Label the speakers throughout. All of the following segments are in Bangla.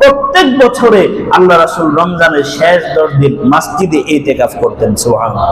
Speaker 1: প্রত্যেক বছরে আল্লাহ রাসুল রমজানের শেষ দশ দিন মসজিদে ইতিকাফ করতেন, সুবহানাল্লাহ।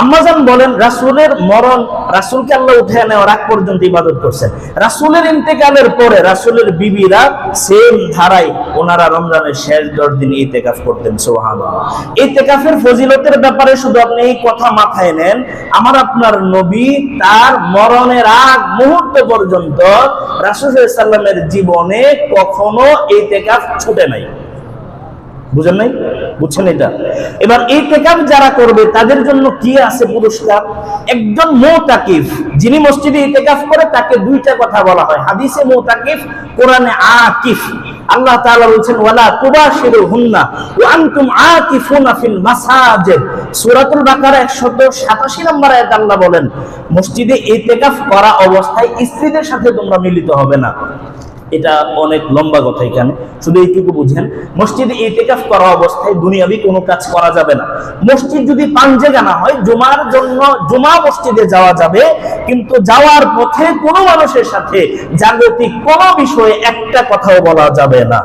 Speaker 1: আম্মাজান বলেন, রাসূলের মরণ, রাসূলকে আল্লাহ উঠে নেওয়ার আগ পর্যন্ত ইবাদত করছেন। রাসূলের ইন্তেকালের পরে রাসূলের বিবিরা সেম ধারায় ওনারা রমজানের শেষ দশ দিন ইতিকাফ করতেন, সুবহানাল্লাহ। ইতিকাফের ফজিলতের ব্যাপারে শুধু আপনি এই কথা মাথায় নেন, আমার আপনার নবী তার মরণের আগ মুহূর্ত পর্যন্ত রাসূল সাল্লামের জীবনে কখনো ইতিকাফ ছুটে নাই। বুঝেন নাই? বুঝছেন এটা? এবার এই টেকাপ যারা করবে, তাদের জন্য কি আছে পুরস্কার? একজন যিনি মসজিদে করে, তাকে দুইটা কথা বলা হয়। হাদিসে কোরআনে আকিফ। আল্লাহ ওয়ালা বাকারা 187 নম্বর আল্লাহ বলেন, মসজিদে করা অবস্থায় স্ত্রীদের সাথে তোমরা মিলিত হবে না। এটা অনেক লম্বা কথা এখানে। শুধু এইটুকু বুঝেন, মসজিদে এটেকাফ করা অবস্থায় দুনিয়াবি কোনো কাজ করা যাবে না। মসজিদ যদি পাঞ্জেগা না হয়, জুমার জন্য জুমা মসজিদে যাওয়া যাবে, কিন্তু যাওয়ার পথে কোনো মানুষের সাথে জাগতিক কোনো বিষয়ে একটা কথাও বলা যাবে না।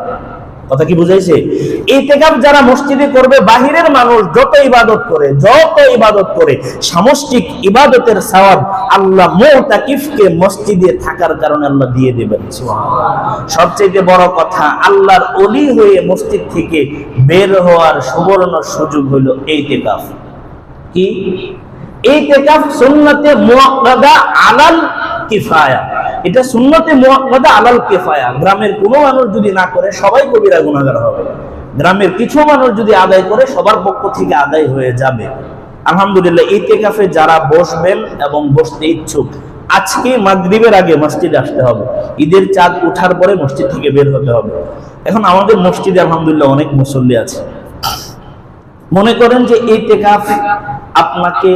Speaker 1: কথা কি বুঝাইছে? ইতিকাফ যারা মসজিদে করবে, বাহিরের মানুষ যত ইবাদত করে, যত ইবাদত করে, সামষ্টিক ইবাদতের সওয়াব আল্লাহ মুতাকিফকে মসজিদে থাকার কারণে আল্লাহ দিয়ে দেবেন সবচেয়ে বড় কথা, আল্লাহর ওলি হয়ে মসজিদ থেকে বের হওয়ার সুবর্ণ সুযোগ হলো ইতিকাফ। কি? এই ইতিকাফ সুন্নতে মুআক্কাদা আলাল কিফায়া। এটা সুন্নতে মুআক্কাদা আলাল কিফায়া। গ্রামের কোনো মানুষ যদি না করে, সবাই কবিরা গুনাহগার হবে। গ্রামের কিছু মানুষ যদি আদায় করে, সবার পক্ষ থেকে আদায় হয়ে যাবে। আলহামদুলিল্লাহ ইতিকাফে যারা বসবেন এবং বসতে ইচ্ছুক, আজকে মাগরিবের আগে মসজিদে আসতে হবে। ঈদের চাঁদ উঠার পরে মসজিদ থেকে বের হতে হবে। এখন আমাদের মসজিদে আলহামদুলিল্লাহ অনেক মুসল্লি আছে। মনে করেন যে এই টেকাফ আপনাকে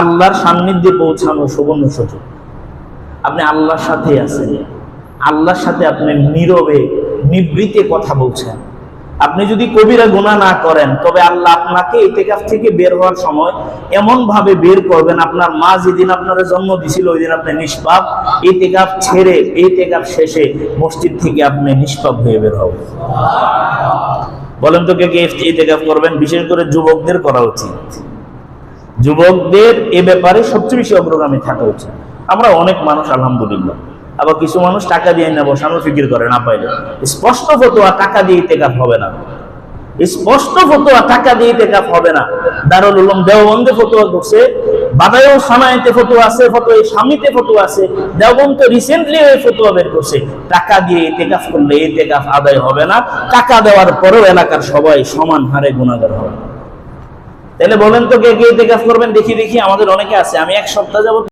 Speaker 1: আল্লাহর সান্নিধ্যে পৌঁছানো সুবর্ণ সুযোগ। আপনি আল্লাহর সাথে আছেন। আল্লাহর সাথে আপনি নীরবে, নিবৃতে কথা বলছেন। আপনি যদি কবিরা গুণা না করেন, তবে আল্লাহ আপনাকে এই টেকাফ থেকে বের হওয়ার সময় এমন ভাবে বের করবেন, আপনার মা যেদিন আপনার জন্ম দিছিল ওই দিন আপনি নিষ্পাপ। এই টেকাফ ছেড়ে এই টেকাফ শেষে মসজিদ থেকে আপনি নিষ্পাপ হয়ে বের হবেন। বলেন তো কে কে ইতেকাফ করবেন? বিশেষ করে যুবকদের করা উচিত। যুবকদের এ ব্যাপারে সবচেয়ে বেশি অগ্রগামী থাকা উচিত। আমরা অনেক মানুষ, আলহামদুলিল্লাহ। আবার কিছু মানুষ টাকা দিয়ে না বসানো ফিকির করে, না পাইলে। স্পষ্ট ফতোয়া টাকা দিয়ে ইতেকাফ হবে না। স্পষ্ট ফতোয়া টাকা দিয়ে ইতেকাফ হবে না। দারুল উলুম দেওবন্দে ফতোয়া করছে আছে স্বামীতে আছে রিসেন্টলি ওই ফতোয়া বের করছে। টাকা দিয়ে ইতেকাফ করলে ইতেকাফ আদায় হবে না। টাকা দেওয়ার পরেও এলাকার সবাই সমান হারে গুণাগার হবে। তাহলে বলেন তো কে কে করবেন? দেখি দেখি, আমাদের অনেকে আছে। আমি এক সপ্তাহ যাবত